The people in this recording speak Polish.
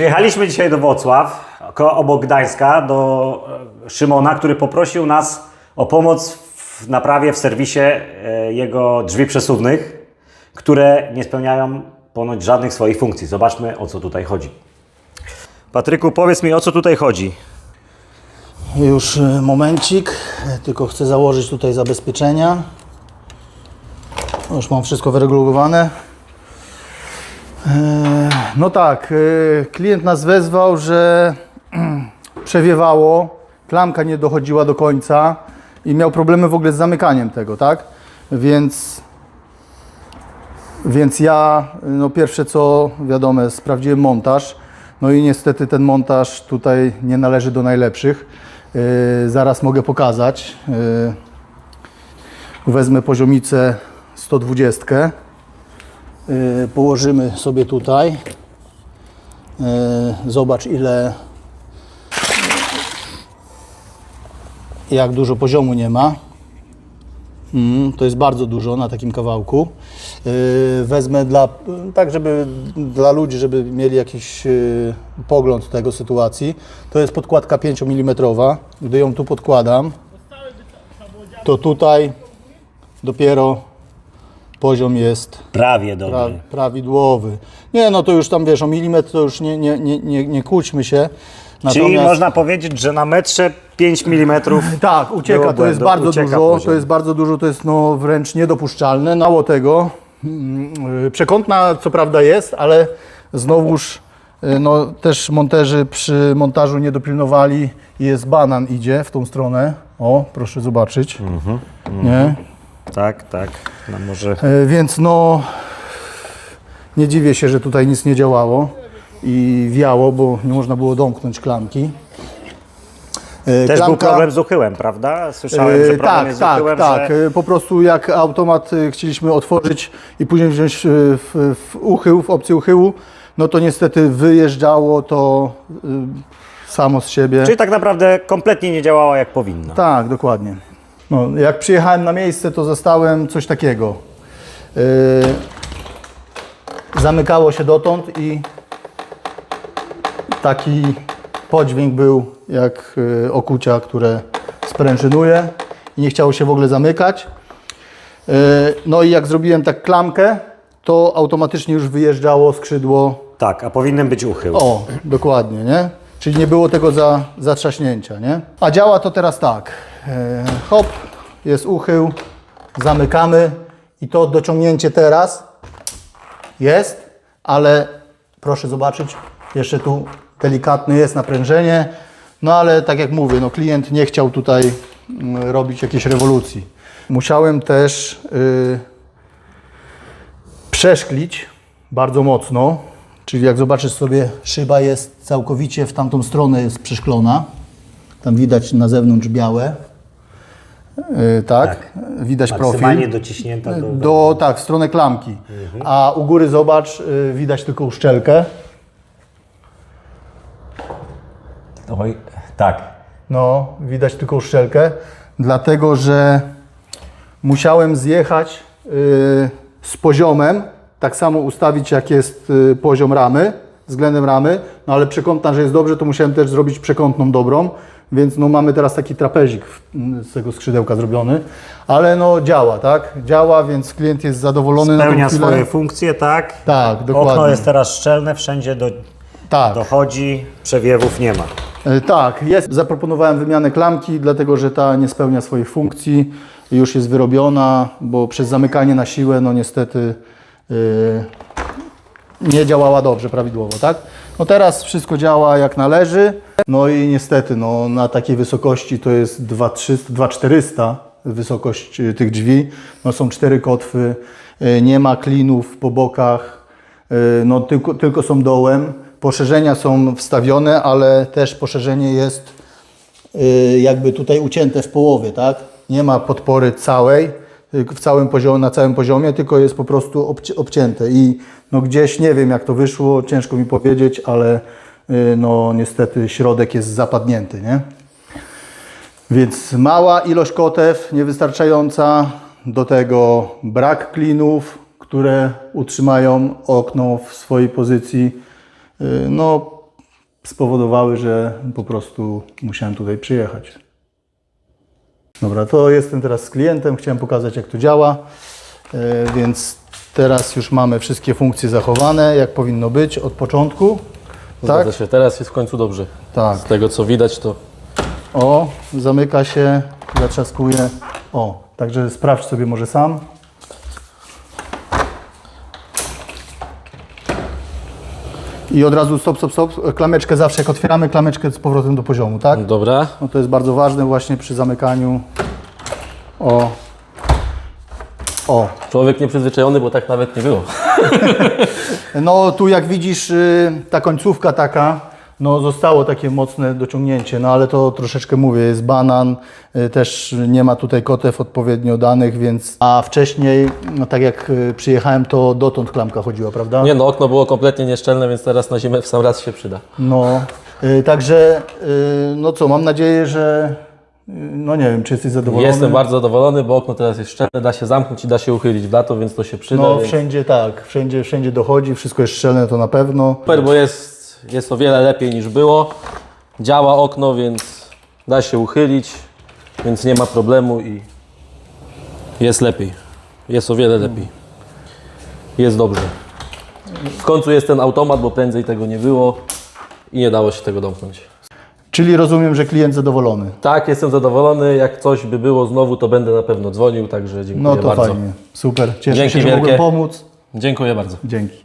Przyjechaliśmy dzisiaj do Wrocław, obok Gdańska, do e, Szymona, który poprosił nas o pomoc w naprawie w serwisie e, jego drzwi przesuwnych, które nie spełniają ponoć żadnych swoich funkcji. Zobaczmy, o co tutaj chodzi. Patryku, powiedz mi, o co tutaj chodzi. Już e, momencik, tylko chcę założyć tutaj zabezpieczenia. Już mam wszystko wyregulowane. No tak, e, klient nas wezwał, że przewiewało, klamka nie dochodziła do końca i miał problemy w ogóle z zamykaniem tego, tak? Więc, więc ja, no pierwsze co wiadomo, sprawdziłem montaż. No i niestety ten montaż tutaj nie należy do najlepszych. Yy, zaraz mogę pokazać. Yy, wezmę poziomicę 120. Yy, położymy sobie tutaj. Yy, zobacz ile jak dużo poziomu nie ma. Mm, to jest bardzo dużo na takim kawałku. Yy, wezmę dla, tak żeby dla ludzi, żeby mieli jakiś yy, pogląd tego sytuacji. To jest podkładka 5 mm. Gdy ją tu podkładam, to tutaj dopiero poziom jest Prawie dobry. pra, prawidłowy. Nie, no to już tam wiesz, o milimetr to już nie, nie, nie, nie, nie kłóćmy się. Czyli można powiedzieć, że na metrze 5 mm Tak, ucieka, to jest bardzo ucieka dużo, poziom. to jest bardzo dużo, to jest no wręcz niedopuszczalne. Mało tego, mm, y, przekątna co prawda jest, ale znowuż y, no, też monterzy przy montażu nie dopilnowali jest banan idzie w tą stronę. O, proszę zobaczyć. Mhm, Nie? Tak, tak. No może... E, Więc no nie dziwię się, że tutaj nic nie działało i wiało, bo nie można było domknąć klamki. E, Też był klamka- problem z uchyłem, prawda? Słyszałem, że E, problem tak, jest z tak, uchyłem, tak. że... Po prostu jak automat chcieliśmy otworzyć i później wziąć w, w uchył, w opcję uchyłu, no to niestety wyjeżdżało to samo z siebie. Czyli tak naprawdę kompletnie nie działała jak powinna. Tak, dokładnie. No, jak przyjechałem na miejsce, to zastałem coś takiego. Yy, zamykało się dotąd i taki podźwięk był jak yy, okucia, które sprężynuje i nie chciało się w ogóle zamykać. Yy, no i jak zrobiłem tak klamkę, to automatycznie już wyjeżdżało skrzydło Tak, a powinien być uchył. o, dokładnie, nie? Czyli nie było tego za, zatrzaśnięcia, nie? A działa to teraz tak. E, hop, jest uchył, zamykamy i to dociągnięcie teraz jest, ale proszę zobaczyć, jeszcze tu delikatne jest naprężenie, no ale tak jak mówię, no klient nie chciał tutaj mm, robić jakiejś rewolucji. Musiałem też y, przeszklić bardzo mocno, czyli jak zobaczysz sobie, szyba jest całkowicie w tamtą stronę jest przeszklona. Tam widać na zewnątrz białe. Yy, tak, widać Maksymalnie profil. dociśnięta do... do... Do, tak, w stronę klamki. A u góry zobacz, yy, widać tylko uszczelkę. Oj, tak. No, widać tylko uszczelkę, dlatego że musiałem zjechać y, z poziomem, tak samo ustawić jak jest y, poziom ramy, względem ramy, no ale przekątna, że jest dobrze, to musiałem też zrobić przekątną dobrą, więc no mamy teraz taki trapezik z tego skrzydełka zrobiony, ale no działa, tak? Działa, więc klient jest zadowolony na Spełnia chwilę. swoje funkcje, tak? Tak, dokładnie. Okno jest teraz szczelne, wszędzie do... Tak. dochodzi, przewiewów nie ma. E, Tak, jest. Zaproponowałem wymianę klamki, dlatego że ta nie spełnia swoich funkcji. Już jest wyrobiona, bo przez zamykanie na siłę, no niestety yy, nie działała dobrze, prawidłowo, tak? No teraz wszystko działa jak należy. No i niestety, no na takiej wysokości to jest 2300, 2400 wysokość y, tych drzwi. No są cztery kotwy, y, nie ma klinów po bokach, y, no tylko, tylko są dołem. Poszerzenia są wstawione, ale też poszerzenie jest jakby tutaj ucięte w połowie, tak? Nie ma podpory całej, w całym na całym poziomie, tylko jest po prostu obci- obcięte i no gdzieś nie wiem jak to wyszło, ciężko mi powiedzieć, ale y, no niestety środek jest zapadnięty, nie? Więc mała ilość kotew, niewystarczająca, do tego brak klinów, które utrzymają okno w swojej pozycji. Y, No spowodowały, że po prostu musiałem tutaj przyjechać. Dobra, to jestem teraz z klientem, chciałem pokazać jak to działa, E, więc teraz już mamy wszystkie funkcje zachowane, jak powinno być od początku. Tak? Zgadza się, teraz jest w końcu dobrze. Tak. Z tego co widać to O, zamyka się, zatrzaskuje. O, także sprawdź sobie może sam. I od razu stop, stop, stop. Klameczkę zawsze jak otwieramy, klameczkę z powrotem do poziomu, tak? dobra. No to jest bardzo ważne właśnie przy zamykaniu. O. O. Człowiek nieprzyzwyczajony, bo tak nawet nie było. No tu jak widzisz y, ta końcówka taka, no zostało takie mocne dociągnięcie, no ale to troszeczkę mówię, jest banan, y, też nie ma tutaj kotew odpowiednio danych, więc... A wcześniej, no tak jak y, przyjechałem, to dotąd klamka chodziła, prawda? Nie no, okno było kompletnie nieszczelne, więc teraz na zimę w sam raz się przyda. No, y, także, no co, mam nadzieję, że... No nie wiem, czy jesteś zadowolony? Jestem bardzo zadowolony, bo okno teraz jest szczelne, da się zamknąć i da się uchylić w lato, więc to się przyda. No więc... wszędzie tak, wszędzie, wszędzie dochodzi, wszystko jest szczelne, to na pewno. Super, bo jest, jest o wiele lepiej niż było. Działa okno, więc da się uchylić, więc nie ma problemu i jest lepiej. Jest o wiele lepiej. Jest dobrze. W końcu jest ten automat, bo prędzej tego nie było i nie dało się tego domknąć. Czyli rozumiem, że klient zadowolony. Tak, jestem zadowolony. Jak coś by było znowu, to będę na pewno dzwonił, także dziękuję No to bardzo. fajnie, super, cieszę Dzięki się, że wielkie. mogłem pomóc. Dziękuję bardzo. Dzięki.